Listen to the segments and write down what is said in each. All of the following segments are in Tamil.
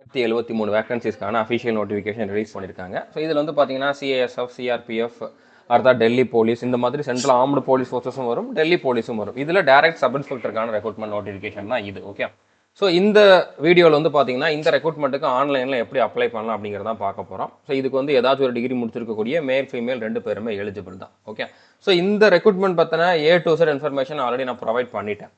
நூற்றி எழுபத்தி மூணு வேகன்சிஸ்க்கான அஃபிஷியல் நோட்டிஃபிகேஷன் ரிலீஸ் பண்ணியிருக்காங்க ஸோ இதில் வந்து பார்த்தீங்கன்னா சிஏஎஸ்எஃப் சிஆர்பிஎஃப் அடுத்தா டெல்லி போலீஸ் இந்த மாதிரி சென்ட்ரல் ஆர்ம்டு போலீஸ் ஃபோர்ஸஸும் வரும் டெல்லி போலீஸும் வரும். இதில் டேரக்ட் சப் இன்ஸ்பெக்டருக்கான ரெக்ரூட்மெண்ட் நோட்டிஃபிகேஷன் தான் இது ஓகே ஸோ இந்த வீடியோவில் வந்து பார்த்தீங்கன்னா இந்த ரெக்ரூட்மெண்ட்டுக்கு ஆன்லைனில் எப்படி அப்ளை பண்ணலாம் அப்படிங்கிறத பார்க்க போகிறோம் ஸோ இதுக்கு வந்து ஏதாச்சும் ஒரு டிகிரி முடிச்சிருக்கக்கூடிய மேல் ஃபீமேல் ரெண்டு பேருமே எலிஜிபிள் தான் ஓகே ஸோ இந்த ரெக்ரூட்மெண்ட் பற்றின A to Z information already நான் ப்ரொவைட் பண்ணிட்டேன்.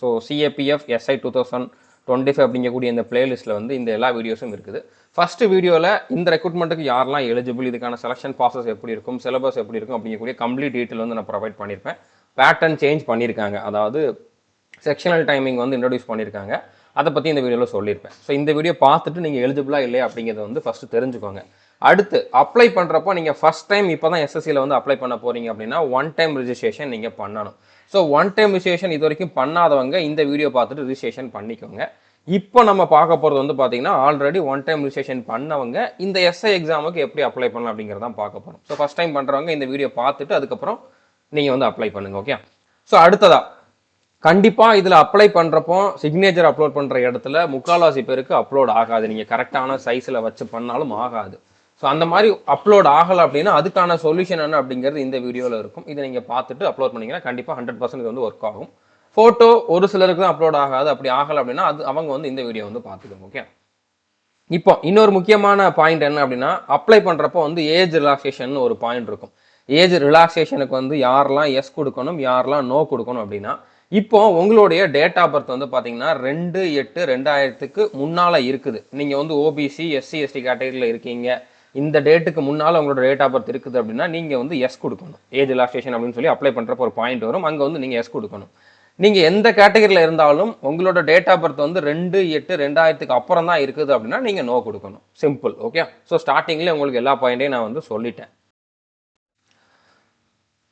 So CAPF SI two thousand twenty five அப்படிங்கக்கூடிய இந்த பிளேலிஸ்ட்டில் வந்து இந்த எல்லா வீடியோஸும் இருக்குது. ஃபஸ்ட்டு வீடியோவில் இந்த ரெக்ரூட்மெண்ட்டுக்கு யாரெல்லாம் எலிஜிபிள் இதுக்கான செலெக்ஷன் ப்ராசஸ் எப்படி இருக்கும் சிலபஸ் எப்படி இருக்கும் அப்படிங்கக்கூடிய கம்ப்ளீட் டீட்டெயில் வந்து நான் ப்ரொவைட் பண்ணியிருப்பேன் பேட்டர்ன் சேஞ்ச் பண்ணியிருக்காங்க அதாவது செக்ஷனல் டைமிங் வந்து இன்ட்ரடியூஸ் பண்ணியிருக்காங்க அதை பற்றி இந்த வீடியோவில் சொல்லியிருப்பேன் ஸோ இந்த வீடியோ பார்த்துட்டு நீங்கள் எலிஜிபிளாக இல்லையா அப்படிங்கிறத வந்து ஃபஸ்ட்டு தெரிஞ்சுக்கோங்க. அடுத்து அப்ளை பண்ணுறப்போ நீங்கள் ஃபஸ்ட் டைம் இப்போ தான் எஸ்எஸ்சியில் வந்து அப்ளை பண்ண போகிறீங்க அப்படின்னா ஒன் டைம் ரிஜிஸ்ட்ரேஷன் நீங்கள் பண்ணணும். ஸோ ஒன் டைம் ரிஜிஸ்ட்ரேஷன் இது வரைக்கும் பண்ணாதவங்க இந்த வீடியோ பார்த்துட்டு ரிஜிஸ்ட்ரேஷன் பண்ணிக்கோங்க. இப்போ நம்ம பார்க்க போகிறது வந்து பார்த்தீங்கன்னா ஆல்ரெடி ஒன் டைம் ரிஜிஸ்ட்ரேஷன் பண்ணவங்க இந்த எஸ்ஐ எக்ஸாமுக்கு எப்படி அப்ளை பண்ணலாம் அப்படிங்கிறதான் பார்க்க போகிறோம் ஸோ ஃபஸ்ட் டைம் பண்ணுறவங்க இந்த வீடியோ பார்த்துட்டு அதுக்கப்புறம் நீங்கள் வந்து அப்ளை பண்ணுங்கள் ஓகே ஸோ அடுத்ததா கண்டிப்பாக இதில் அப்ளை பண்ணுறப்போ சிக்னேச்சர் அப்லோட் பண்ணுற இடத்துல முக்கால்வாசி பேருக்கு அப்லோட் ஆகாது. நீங்கள் கரெக்டான சைஸில் வச்சு பண்ணாலும் ஆகாது. ஸோ அந்த மாதிரி அப்லோட் ஆகலை அப்படின்னா அதுக்கான சொல்யூஷன் என்ன அப்படிங்கிறது இந்த வீடியோவில் இருக்கும். இதை நீங்கள் பார்த்துட்டு அப்லோட் பண்ணிங்கன்னா கண்டிப்பாக ஹண்ட்ரட் பர்சன்ட் இது வந்து ஒர்க் ஆகும். ஃபோட்டோ ஒரு சிலருக்கு தான் அப்லோட் ஆகாது. அப்படி ஆகலை அப்படின்னா அது அவங்க வந்து இந்த வீடியோ வந்து பார்த்துக்கோங்க ஓகே இப்போ இன்னொரு முக்கியமான பாயிண்ட் என்ன அப்படின்னா அப்ளை பண்ணுறப்போ வந்து ஏஜ் ரிலாக்ஸேஷன் ஒரு பாயிண்ட் இருக்கும். ஏஜ் ரிலாக்ஸேஷனுக்கு வந்து யாரெல்லாம் எஸ் கொடுக்கணும் யாரெல்லாம் நோ கொடுக்கணும் அப்படின்னா இப்போ உங்களுடைய டேட் ஆஃப் பர்த் வந்து பார்த்தீங்கன்னா ரெண்டு எட்டு ரெண்டாயிரத்துக்கு முன்னால் இருக்குது. நீங்கள் வந்து ஓபிசி எஸ்சி எஸ்டி கேட்டகரியில் இருக்கீங்க. இந்த டேட்டுக்கு முன்னால் உங்களோட டேட் ஆஃப் பர்த் இருக்குது அப்படின்னா நீங்கள் வந்து எஸ் கொடுக்கணும். ஏஜ் ரிலாக்ஸேஷன் அப்படின்னு சொல்லி அப்ளை பண்ணுறப்ப ஒரு பாயிண்ட் வரும். அங்கே வந்து நீங்கள் எஸ் கொடுக்கணும். நீங்கள் எந்த கேட்டகரியில் இருந்தாலும் உங்களோட டேட் ஆஃப் பர்த் வந்து ரெண்டு எட்டு ரெண்டாயிரத்துக்கு அப்புறம் தான் இருக்குது அப்படின்னா நீங்கள் நோ கொடுக்கணும். சிம்பிள் ஓகே ஸோ ஸ்டார்டிங்லேயே உங்களுக்கு எல்லா பாயிண்ட்டையும் நான் வந்து சொல்லிட்டேன்.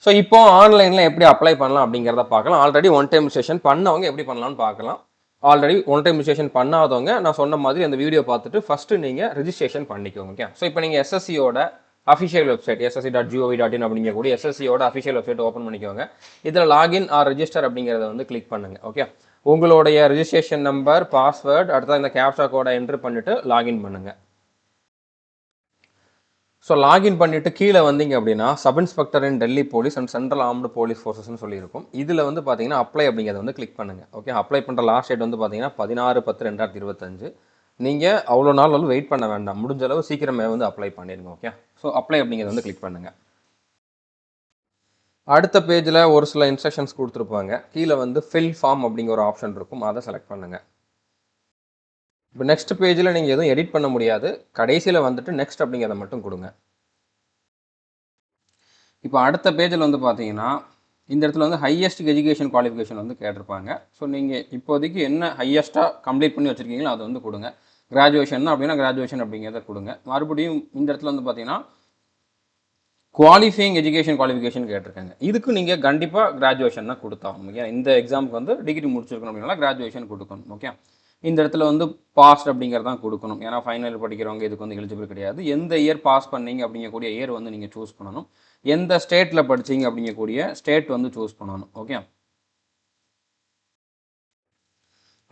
ஸோ இப்போ ஆன்லைனில் எப்படி அப்ளை பண்ணலாம் அப்படிங்கிறத பார்க்கலாம். ஆல்ரெடி ஒன் டைம் செஷன் பண்ணவங்க எப்படி பண்ணலாம்னு பார்க்கலாம். ஆல்ரெடி ஒன் டைம் ரிஜிஸ்ட்ரேஷன் பண்ணாதவங்க நான் சொன்ன மாதிரி அந்த வீடியோ பார்த்துட்டு ஃபஸ்ட்டு நீங்கள் ரிஜிஸ்ட்ரேஷன் பண்ணிக்கோங்க ஓகே ஸோ இப்போ நீங்கள் எஸ்எஸ்சியோட official website SSC dot GOV dot in அப்படிங்கக்கூடிய எஸ்எஸ்சியோட அஃபிஷியல் வெப்சைட் ஓப்பன் பண்ணிக்கோங்க. இதில் லாகின் ஆர் ரிஜிஸ்டர் அப்படிங்கிறத வந்து கிளிக் பண்ணுங்க ஓகே உங்களுடைய ரிஜிஸ்ட்ரேஷன் நம்பர் பாஸ்வேர்ட் அடுத்தது இந்த கேப்ஷா கோடை என்ட்ரு பண்ணிவிட்டு லாகின் பண்ணுங்கள் ஸோ லாகின் பண்ணிவிட்டு கீழே வந்தீங்க அப்படின்னா sub inspector in Delhi police and central armed police ஃபோர்ஸஸ்னு சொல்லியிருக்கும். இதில் வந்து பார்த்தீங்கன்னா அப்ளை அப்படிங்கிறத வந்து கிளிக் பண்ணுங்கள் ஓகே அப்ளை பண்ணுற லாஸ்ட் டேட் வந்து பார்த்தீங்கன்னா பதினாறு பத்து ரெண்டாயிரத்தி இருபத்தஞ்சு. நீங்கள் அவ்வளோ நாள் வந்து வெயிட் பண்ண வேண்டாம். முடிஞ்ச அளவு சீக்கிரமே வந்து அப்ளை பண்ணிடுங்க ஓகே ஸோ அப்ளை அப்படிங்கிறத வந்து கிளிக் பண்ணுங்கள் அடுத்த பேஜில் ஒரு சில இன்ஸ்ட்ரக்ஷன்ஸ் கொடுத்துருப்பாங்க. கீழே வந்து ஃபில் ஃபார்ம் அப்படிங்கிற ஒரு ஆப்ஷன் இருக்கும். அதை செலக்ட் பண்ணுங்கள் இப்போ நெக்ஸ்ட் பேஜில் நீங்கள் எதுவும் எடிட் பண்ண முடியாது. கடைசியில் வந்துட்டு நெக்ஸ்ட் அப்படிங்கிறத மட்டும் கொடுங்க. இப்போ அடுத்த பேஜில் வந்து பார்த்தீங்கன்னா இந்த இடத்துல வந்து ஹையஸ்ட் எஜுகேஷன் குவாலிஃபிகேஷன் வந்து கேட்டிருப்பாங்க. ஸோ நீங்கள் இப்போதைக்கு என்ன ஹையஸ்ட்டாக கம்ப்ளீட் பண்ணி வச்சுருக்கீங்களோ அதை வந்து கொடுங்க. கிராஜுவேஷன் அப்படின்னா கிராஜுவேஷன் அப்படிங்கிறத கொடுங்க. மறுபடியும் இந்த இடத்துல வந்து பார்த்தீங்கன்னா குவாலிஃபைங் எஜுகேஷன் குவாலிஃபிகேஷன் கேட்டிருக்காங்க. இதுக்கு நீங்கள் கண்டிப்பாக கிராஜுவேஷன் தான் கொடுத்தாகணும் ஓகே இந்த எக்ஸாமுக்கு வந்து டிகிரி முடிச்சிருக்கணும் அப்படின்னா கிராஜுவேஷன் கொடுக்கணும் ஓகே இந்த இடத்துல வந்து பாஸ்ட் அப்படிங்கிறது தான் கொடுக்கணும். ஏன்னா ஃபைனல் படிக்கிறவங்க இதுக்கு வந்து எலிஜிபிள் கிடையாது. எந்த இயர் பாஸ் பண்ணீங்க அப்படிங்கக்கூடிய இயர் வந்து நீங்கள் சூஸ் பண்ணணும். எந்த ஸ்டேட்டில் படிச்சீங்க அப்படிங்கக்கூடிய ஸ்டேட் வந்து சூஸ் பண்ணணும். ஓகே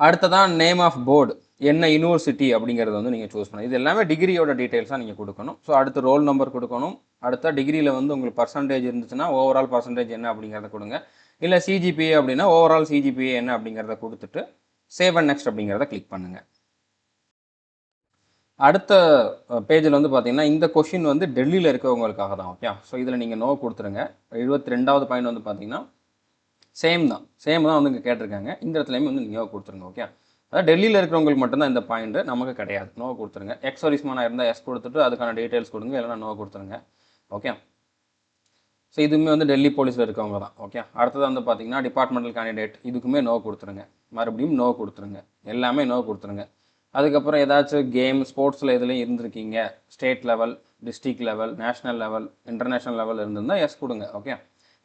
அடுத்ததான் நேம் ஆஃப் போர்டு என்ன யூனிவர்சிட்டி அப்படிங்கிறத வந்து நீங்கள் சூஸ் பண்ணணும். இது எல்லாமே டிகிரியோட டீட்டெயில்ஸாக நீங்கள் கொடுக்கணும். ஸோ அடுத்து ரோல் நம்பர் கொடுக்கணும். அடுத்த டிகிரியில் வந்து உங்களுக்கு பர்சன்டேஜ் இருந்துச்சுன்னா ஓவரால் பர்சன்டேஜ் என்ன அப்படிங்கிறத கொடுங்க. இல்லை சிஜிபிஏ அப்படின்னா ஓவரால் சிஜிபிஏ என்ன அப்படிங்கிறத கொடுத்துட்டு சேவ் அண்ட் நெக்ஸ்ட் அப்படிங்கிறத கிளிக் பண்ணுங்க. அடுத்த பேஜில் வந்து பார்த்தீங்கன்னா இந்த கொஷின் வந்து டெல்லியில் இருக்கிறவங்களுக்காக தான் ஓகே ஸோ இதில் நீங்கள் நோ கொடுத்துருங்க. எழுபத்தி ரெண்டாவது பாயிண்ட் வந்து பார்த்தீங்கன்னா சேம் தான். சேம் தான் வந்து இங்கே கேட்டிருக்காங்க. இந்த இடத்துலையுமே வந்து நீங்கள் நோ கொடுத்துருங்க ஓகே அதாவது டெல்லியில் இருக்கிறவங்களுக்கு மட்டும்தான் இந்த பாயிண்ட் நமக்கு கிடையாது. நோ கொடுத்துருங்க. எக்ஸ் ஒரிஸ்மானா இருந்தால் எஸ் கொடுத்துட்டு அதுக்கான டீட்டெயில்ஸ் கொடுங்க. இல்லைனா நோ கொடுத்துருங்க ஓகே ஸோ இதுவுமே வந்து டெல்லி போலீஸில் இருக்கவங்க தான் ஓகே அடுத்தது வந்து பார்த்தீங்கன்னா டிபார்ட்மெண்டல் கேண்டிடேட் இதுக்குமே நோ கொடுத்துருங்க. மறுபடியும் நோ கொடுத்துருங்க. எல்லாமே நோ கொடுத்துருங்க. அதுக்கப்புறம் ஏதாச்சும் கேம் ஸ்போர்ட்ஸில் இதுலேயும் இருந்திருக்கீங்க? State level district level national level international level இருந்திருந்தால் எஸ் கொடுங்க ஓகே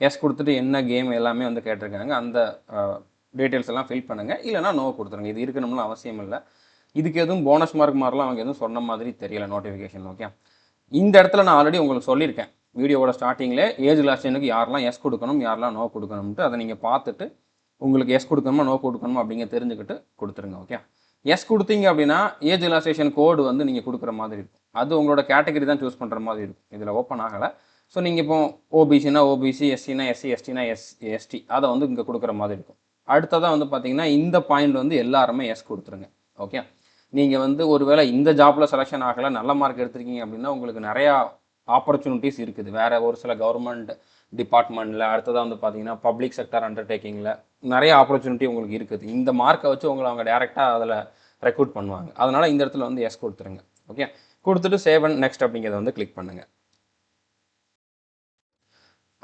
எஸ் கொடுத்துட்டு என்ன கேம் எல்லாமே வந்து கேட்டிருக்காங்க அந்த டீட்டெயில்ஸ் எல்லாம் ஃபில் பண்ணுங்கள் இல்லைனா நோ கொடுத்துருங்க. இது இருக்கணும்னு அவசியம் இல்லை. இதுக்கு எதுவும் போனஸ் மார்க் மாதிரிலாம் அவங்க எதுவும் சொன்ன மாதிரி தெரியல நோட்டிஃபிகேஷன் ஓகே இந்த இடத்துல நான் ஆல்ரெடி உங்களுக்கு சொல்லியிருக்கேன். வீடியோவோட ஸ்டார்டிங்கில் ஏஜ் லாஸ்டனுக்கு யாரெல்லாம் எஸ் கொடுக்கணும் யாரெல்லாம் நோ கொடுக்கணும்ட்டு அதை நீங்கள் பார்த்துட்டு உங்களுக்கு எஸ் கொடுக்கணுமா நோ கொடுக்கணுமா அப்படிங்க தெரிஞ்சுக்கிட்டு கொடுத்துருங்க ஓகே எஸ் கொடுத்தீங்க அப்படின்னா ஏஜ் ரிலாக்ஸேஷன் கோடு வந்து நீங்கள் கொடுக்குற மாதிரி இருக்கும். அது உங்களோட கேட்டகரி தான் சூஸ் பண்ணுற மாதிரி இருக்கும். இதில் ஓப்பன் ஆகலை. ஸோ நீங்கள் இப்போ ஓபிசினா ஓபிசி எஸ்சினா எஸ்சி எஸ்டினா எஸ் எஸ்டி அதை வந்து இங்கே கொடுக்குற மாதிரி இருக்கும். அடுத்ததாக வந்து பார்த்தீங்கன்னா இந்த பாயிண்ட் வந்து எல்லாருமே எஸ் கொடுத்துருங்க ஓகே நீங்கள் வந்து ஒருவேளை இந்த ஜாப்பில் செலெக்ஷன் ஆகலை நல்ல மார்க் எடுத்திருக்கீங்க அப்படின்னா உங்களுக்கு நிறையா ஆப்பர்ச்சுனிட்டிஸ் இருக்குது. வேறு ஒரு சில கவர்மெண்ட் டிபார்ட்மெண்ட்டில் அடுத்ததாக வந்து பார்த்தீங்கன்னா பப்ளிக் செக்டர் அண்டர்டேக்கிங்கில் நிறைய ஆப்பர்ச்சுனிட்டி உங்களுக்கு இருக்குது. இந்த மார்க்கை வச்சு உங்களை அவங்க டேரெக்டாக அதில் ரெக்ரூட் பண்ணுவாங்க. அதனால் இந்த இடத்துல வந்து எஸ் கொடுத்துருங்க. ஓகே கொடுத்துட்டு சேவ் அண்ட் நெக்ஸ்ட் அப்படிங்கிறத வந்து கிளிக் பண்ணுங்கள்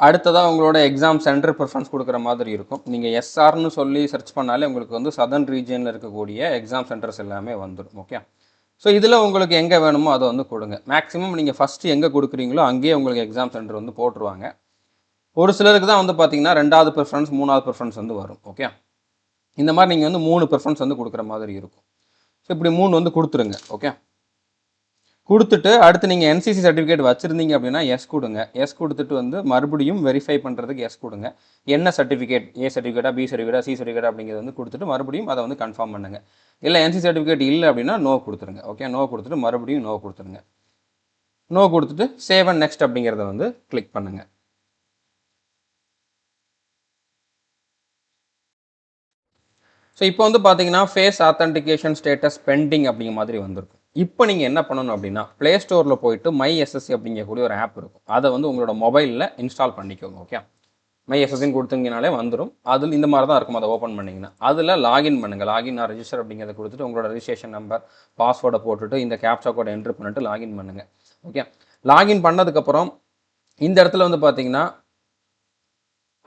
அடுத்ததாக உங்களோட எக்ஸாம் சென்டர் ப்ரிஃபரன்ஸ் கொடுக்குற மாதிரி இருக்கும். நீங்கள் எஸ்ஆர்னு சொல்லி சர்ச் பண்ணாலே உங்களுக்கு வந்து சதர்ன் ரீஜியனில் இருக்கக்கூடிய எக்ஸாம் சென்டர்ஸ் எல்லாமே வந்துடும் ஓகே ஸோ இதில் உங்களுக்கு எங்கே வேணுமோ அதை வந்து கொடுங்க. மேக்ஸிமம் நீங்கள் ஃபஸ்ட்டு எங்கே கொடுக்குறீங்களோ அங்கேயே உங்களுக்கு எக்ஸாம் சென்டர் வந்து போட்டுருவாங்க. ஒரு சிலருக்கு தான் வந்து பார்த்தீங்கன்னா ரெண்டாவது ப்ரிஃபரன்ஸ் மூணாவது ப்ரிஃபரன்ஸ் வந்து வரும் ஓகே இந்த மாதிரி நீங்கள் வந்து மூணு ப்ரிஃபரன்ஸ் வந்து கொடுக்குற மாதிரி இருக்கும். ஸோ இப்படி மூணு வந்து கொடுத்துருங்க ஓகே கொடுத்துட்டு அடுத்து நீங்கள் என்சிசி சர்டிஃபிகேட் வச்சுருந்தீங்க அப்படின்னா எஸ் கொடுங்க. எஸ் கொடுத்துட்டு வந்து மறுபடியும் வெரிஃபை பண்ணுறதுக்கு எஸ் கொடுங்க. என்ன சர்டிஃபிகேட் ஏ சர்டிஃபிகேட்டா பி சர்டிஃபிகேட்டா சி சர்டிஃபிகேட் அப்படிங்கிறது வந்து கொடுத்துட்டு மறுபடியும் அதை வந்து கன்ஃபார்ம் பண்ணுங்க. இல்லை என்சி சர்டிஃபிகேட் இல்லை அப்படின்னா நோ கொடுத்துருங்க ஓகே நோ கொடுத்துட்டு மறுபடியும் நோ கொடுத்துருங்க. நோ கொடுத்துட்டு சேவ் அண்ட் நெக்ஸ்ட் அப்படிங்கிறத வந்து கிளிக் பண்ணுங்கள் ஸோ இப்போ வந்து பார்த்தீங்கன்னா ஃபேஸ் ஆத்தன்டிகேஷன் ஸ்டேட்டஸ் பெண்டிங் அப்படிங்கிற மாதிரி வந்திருக்கும். இப்போ நீங்கள் என்ன பண்ணணும் அப்படின்னா ப்ளே ஸ்டோரில் போயிட்டு மை எஸ்எஸ்சி அப்படிங்கக்கூடிய ஒரு ஆப் இருக்கும். அதை வந்து உங்களோட மொபைலில் இன்ஸ்டால் பண்ணிக்கோங்க ஓகே மை எஸ்எஸ்சின்னு கொடுத்தீங்கனாலே வந்துடும் அதில் இந்த மாதிரி தான் இருக்கும். அதை ஓப்பன் பண்ணிங்கன்னா அதில் லாகின் பண்ணுங்கள் லாகின் நான் ரெஜிஸ்டர் அப்படிங்கிறத கொடுத்துட்டு உங்களோட ரிஜிஸ்ட்ரேஷன் நம்பர் பாஸ்வேர்டை போட்டுட்டு இந்த கேப்சா கோடை என்ட்ரு பண்ணிட்டு லாகின் பண்ணுங்கள் ஓகே லாகின் பண்ணதுக்கப்புறம் இந்த இடத்துல வந்து பார்த்தீங்கன்னா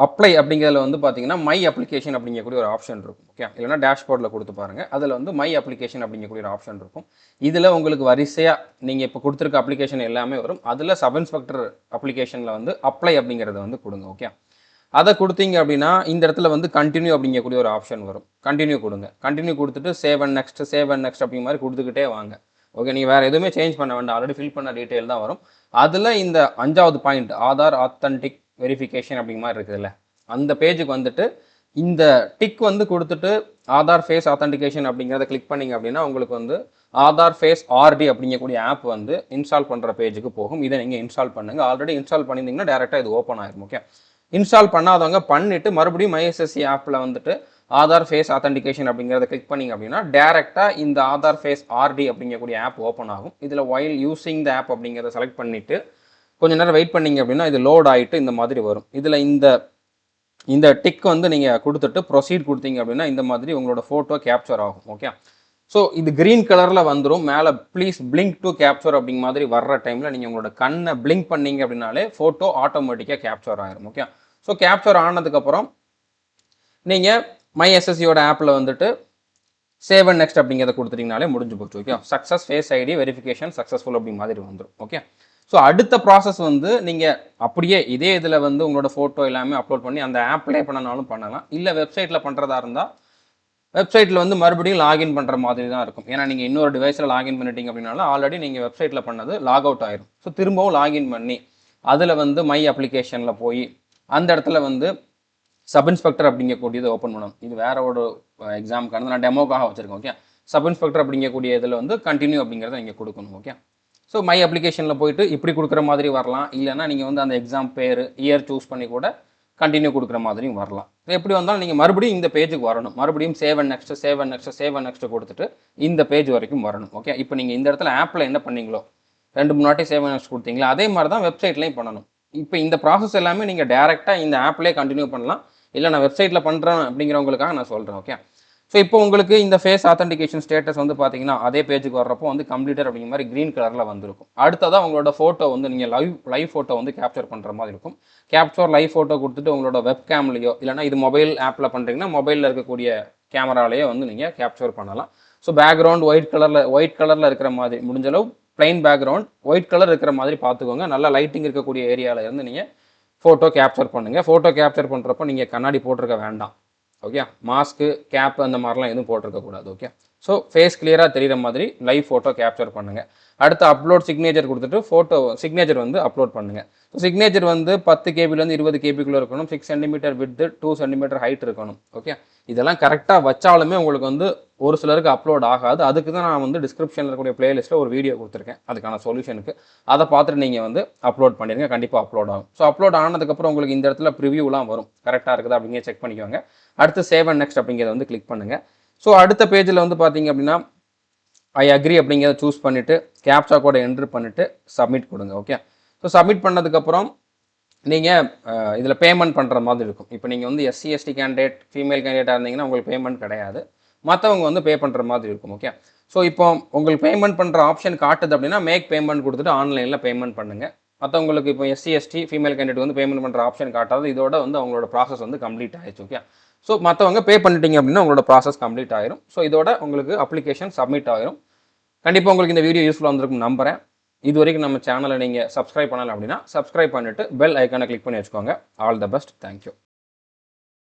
அப்ளை அப்படிங்கிறதுல வந்து பார்த்தீங்கன்னா மை அப்ளிகேஷன் அப்படிங்கக்கூடிய ஒரு ஆப்ஷன் இருக்கும். ஓகே இல்லைனா டேஷ்போர்டில் கொடுத்து பாருங்கள் அதில் வந்து மை அப்ளிகேஷன் அப்படிங்கக்கூடிய ஒரு ஆப்ஷன் இருக்கும். இதில் உங்களுக்கு வரிசையாக நீங்கள் இப்போ கொடுத்துருக்க அப்ளிகேஷன் எல்லாமே வரும். அதில் சப் இன்ஸ்பெக்டர் அப்ளிகேஷனில் வந்து அப்ளை அப்படிங்கிறத வந்து கொடுங்க. ஓகே அதை கொடுத்தீங்க அப்படின்னா இந்த இடத்துல வந்து கண்டினியூ அப்படிங்கக்கூடிய ஒரு ஆப்ஷன் வரும். கண்டினியூ கொடுங்க. கண்டினியூ கொடுத்துட்டு save and next save and next அப்படிங்க மாதிரி கொடுத்துக்கிட்டே வாங்க. ஓகே நீங்கள் வேறு எதுவுமே சேஞ்ச் பண்ண வேண்டாம். ஆல்ரெடி ஃபில் பண்ண டீட்டெயில் தான் வரும். அதில் இந்த அஞ்சாவது பாயிண்ட் ஆதார் ஆத்தன்டிக் வெரிஃபிகேஷன் அப்படிங்க மாதிரி இருக்குதுல்ல. அந்த பேஜுக்கு வந்துட்டு இந்த டிக் வந்து கொடுத்துட்டு ஆதார் ஃபேஸ் ஆத்தன்டிகேஷன் அப்படிங்கிறத கிளிக் பண்ணீங்க அப்படின்னா உங்களுக்கு வந்து ஆதார் ஃபேஸ் ஆர்டி அப்படிங்கக்கூடிய ஆப் வந்து இன்ஸ்டால் பண்ணுற பேஜுக்கு போகும். இதை நீங்கள் இன்ஸ்டால் பண்ணுங்கள் ஆல்ரெடி இன்ஸ்டால் பண்ணியிருந்தீங்கன்னா டேரெக்டாக இது ஓப்பன் ஆயிரும் ஓகே இன்ஸ்டால் பண்ணாதவங்க பண்ணிவிட்டு மறுபடியும் மைஎஸ்எஸ்சி ஆப்பில் வந்துட்டு ஆதார் ஃபேஸ் ஆத்தன்டிகேஷன் அப்படிங்கிறத கிளிக் பண்ணீங்க அப்படின்னா டேரெக்டாக இந்த ஆதார் ஃபேஸ் ஆர்டி அப்படிங்கக்கூடிய ஆப் ஓப்பன் ஆகும். இதில் ஒயில் யூஸிங் த ஆப் அப்படிங்கிறத செலக்ட் பண்ணிவிட்டு கொஞ்ச நேரம் வெயிட் பண்ணீங்க அப்படின்னா இது லோட் ஆகிட்டு இந்த மாதிரி வரும். இதில் இந்த இந்த டிக் வந்து நீங்கள் கொடுத்துட்டு ப்ரொசீட் கொடுத்தீங்க அப்படின்னா இந்த மாதிரி உங்களோட ஃபோட்டோ கேப்சர் ஆகும் ஓகே ஸோ இது க்ரீன் கலரில் வந்துடும் மேலே ப்ளீஸ் பிளிங்க் டு கேப்சர் அப்படிங்க மாதிரி வர்ற டைமில் நீங்கள் உங்களோட கண்ணை பிளிங்க் பண்ணீங்க அப்படின்னாலே ஃபோட்டோ ஆட்டோமேட்டிக்காக கேப்சர் ஆகிரும் ஓகே ஸோ கேப்சர் ஆனதுக்கப்புறம் நீங்கள் மை எஸ்எஸ்சியோட ஆப்பில் வந்துட்டு சேவ் அண்ட் நெக்ஸ்ட் அப்படிங்கிறத கொடுத்துட்டிங்கனாலே முடிஞ்சு போச்சு okay success face ID verification successful அப்படிங்க மாதிரி வந்துடும் ஓகே ஸோ அடுத்த ப்ராசஸ் வந்து நீங்கள் அப்படியே இதே இதில் வந்து உங்களோட ஃபோட்டோ எல்லாமே அப்லோட் பண்ணி அந்த ஆப்லேயே பண்ணனாலும் பண்ணலாம் இல்லை வெப்சைட்டில் பண்ணுறதா இருந்தால் வெப்சைட்டில் வந்து மறுபடியும் லாகின் பண்ணுற மாதிரி தான் இருக்கும். ஏன்னா நீங்கள் இன்னொரு டிவைஸில் லாகின் பண்ணிட்டீங்க அப்படின்னால ஆல்ரெடி நீங்கள் வெப்சைட்டில் பண்ணது லாக் அவுட் ஆயிரும். ஸோ திரும்பவும் லாகின் பண்ணி அதில் வந்து மை அப்ளிகேஷனில் போய் அந்த இடத்துல வந்து சப் இன்ஸ்பெக்டர் அப்படிங்கக்கூடியதை ஓப்பன் பண்ணணும். இது வேற ஒரு எக்ஸாமுக்கானது நான் டெமோக்காக வச்சுருக்கேன் ஓகே சப் இன்ஸ்பெக்டர் அப்படிங்கக்கூடிய இதில் வந்து கண்டினியூ அப்படிங்கிறத நீங்கள் கொடுக்கணும் ஓகே ஸோ மை அப்ளிகேஷனில் போயிட்டு இப்படி கொடுக்குற மாதிரி வரலாம். இல்லைன்னா நீங்கள் வந்து அந்த எக்ஸாம் பேர் இயர் சூஸ் பண்ணி கூட கண்டினியூ கொடுக்குற மாதிரியும் வரலாம். எப்படி வந்தாலும் நீங்கள் மறுபடியும் இந்த பேஜுக்கு வரணும். மறுபடியும் save and next save and next save and next கொடுத்துட்டு இந்த பேஜ் வரைக்கும் வரணும். ஓகே இப்போ நீங்கள் இந்த இடத்துல ஆப்பில் என்ன பண்ணீங்களோ ரெண்டு மூணு வாட்டி சேவ் அண்ட் நெக்ஸ்ட் கொடுத்தீங்களா அதே மாதிரி தான் வெப்சைட்லேயும் பண்ணணும். இப்போ இந்த ப்ராசஸ் எல்லாமே நீங்கள் டேரெக்டாக இந்த ஆப்லேயே கண்டினியூ பண்ணலாம். இல்லை நான் வெப்சைட்டில் பண்ணுறேன் அப்படிங்கிறவங்களுக்காக நான் சொல்கிறேன் ஓகே ஸோ இப்போ உங்களுக்கு இந்த ஃபேஸ் ஆத்தன்டிகேஷன் ஸ்டேட்டஸ் வந்து பார்த்தீங்கன்னா அதே பேஜுக்கு வர்றப்போ வந்து கம்ப்ளீட்டர் அப்படிங்கிற மாதிரி க்ரீன் கலரில் வந்திருக்கும். அடுத்ததாக உங்களோட ஃபோட்டோ வந்து நீங்கள் லைவ் லைவ் ஃபோட்டோ வந்து கேப்சர் பண்ணுற மாதிரி இருக்கும். கேப்சர் லைவ் ஃபோட்டோ கொடுத்துட்டு உங்களோட வெப் கேம்லையோ இல்லைனா இது மொபைல் ஆப்பில் பண்ணுறீங்கன்னா மொபைலில் இருக்கக்கூடிய கேமராலேயே வந்து நீங்கள் கேப்சர் பண்ணலாம். ஸோ பேக்ரவுண்ட் ஒயிட் கலரில் ஒயிட் கலரில் இருக்கிற மாதிரி முடிஞ்ச அளவு பிளைன் பேக்ரவுண்ட் ஒயிட் கலர் இருக்கிற மாதிரி பார்த்துக்கோங்க நல்லா லைட்டிங் இருக்கக்கூடிய ஏரியாவில் இருந்து நீங்கள் ஃபோட்டோ கேப்சர் பண்ணுங்கள் ஃபோட்டோ கேப்சர் பண்ணுறப்போ நீங்கள் கண்ணாடி போட்டிருக்க வேண்டாம். ஓகே மாஸ்க்கு கேப் அந்த மாதிரிலாம் எதுவும் போட்டிருக்கக்கூடாது. ஓகே ஸோ ஃபேஸ் கிளியராக தெரிகிற மாதிரி லைவ் ஃபோட்டோ கேப்சர் பண்ணுங்கள் அடுத்து அப்லோட் சிக்னேச்சர் கொடுத்துட்டு ஃபோட்டோ சிக்னேச்சர் வந்து அப்லோட் பண்ணுங்கள் ஸோ சிக்னேச்சர் வந்து பத்து கேபிலேருந்து இருபது கேபிக்குள்ளே இருக்கணும். Six centimetre width two centimetre height இருக்கணும். ஓகே இதெல்லாம் கரெக்டாக வச்சாலுமே உங்களுக்கு வந்து ஒரு சிலருக்கு அப்லோட் ஆகாது. அதுக்கு தான் நான் வந்து டிஸ்கிரிப்ஷனில் இருக்கக்கூடிய பிளேலிஸ்ட்டில் ஒரு வீடியோ கொடுத்துருக்கேன். அதுக்கான சொல்யூஷனுக்கு அதை பார்த்துட்டு நீங்கள் வந்து அப்லோட் பண்ணிடுங்க. கண்டிப்பாக அப்லோட் ஆகும். ஸோ அப்லோட் ஆனதுக்கப்புறம் உங்களுக்கு இந்த இடத்துல ப்ரிவியூலாம் வரும். கரெக்டாக இருக்குது அப்படிங்க செக் பண்ணிக்கோங்க. அடுத்து சேவ் அண்ட் நெக்ஸ்ட் அப்படிங்கிறத வந்து கிளிக் பண்ணுங்கள் ஸோ அடுத்த பேஜில் வந்து பார்த்தீங்க அப்படின்னா ஐ அக்ரி அப்படிங்கிறத சூஸ் பண்ணிவிட்டு கேப்சா கூட என்ட்ரு பண்ணிவிட்டு சப்மிட் கொடுங்க ஓகே ஸோ சப்மிட் பண்ணதுக்கப்புறம் நீங்கள் இதில் பேமெண்ட் பண்ணுற மாதிரி இருக்கும். இப்போ நீங்கள் வந்து எஸ்சி எஸ்டி கேண்டிடேட் ஃபீமேல் கேண்டிடேட்டாக இருந்தீங்கன்னா உங்களுக்கு பேமெண்ட் கிடையாது. மற்றவங்க வந்து பே பண்ணுற மாதிரி இருக்கும் ஓகே ஸோ இப்போ உங்களுக்கு பேமெண்ட் பண்ணுற ஆப்ஷன் காட்டுது அப்படின்னா மேக் பேமெண்ட் கொடுத்துட்டு ஆன்லைனில் பேமெண்ட் பண்ணுங்கள் மற்றவங்களுக்கு இப்போ எஸ்சி எஸ்டி ஃபீமேல் கேண்டிடேட் வந்து பேமெண்ட் பண்ணுற ஆப்ஷன் காட்டாது. இதோட வந்து அவங்களோட ப்ராசஸ் வந்து கம்ப்ளீட் ஆயிடுச்சு ஓகே ஸோ மற்றவங்க பே பண்ணிட்டீங்க அப்படின்னா உங்களோட ப்ராசஸ் கம்ப்ளீட் ஆயிரும். ஸோ இதோட உங்களுக்கு அப்ளிகேஷன் சப்மிட் ஆயிரும். கண்டிப்பாக உங்களுக்கு இந்த வீடியோ யூஸ்ஃபுல்லாக வந்திருக்கும் நம்புறேன். இது வரைக்கும் நம்ம சேனலை நீங்கள் சப்ஸ்கிரைப் பண்ணலை அப்படின்னா சப்ஸ்கிரைப் பண்ணிவிட்டு பெல் ஐக்கானை கிளிக் பண்ணி வச்சுக்கோங்க. All the best thank you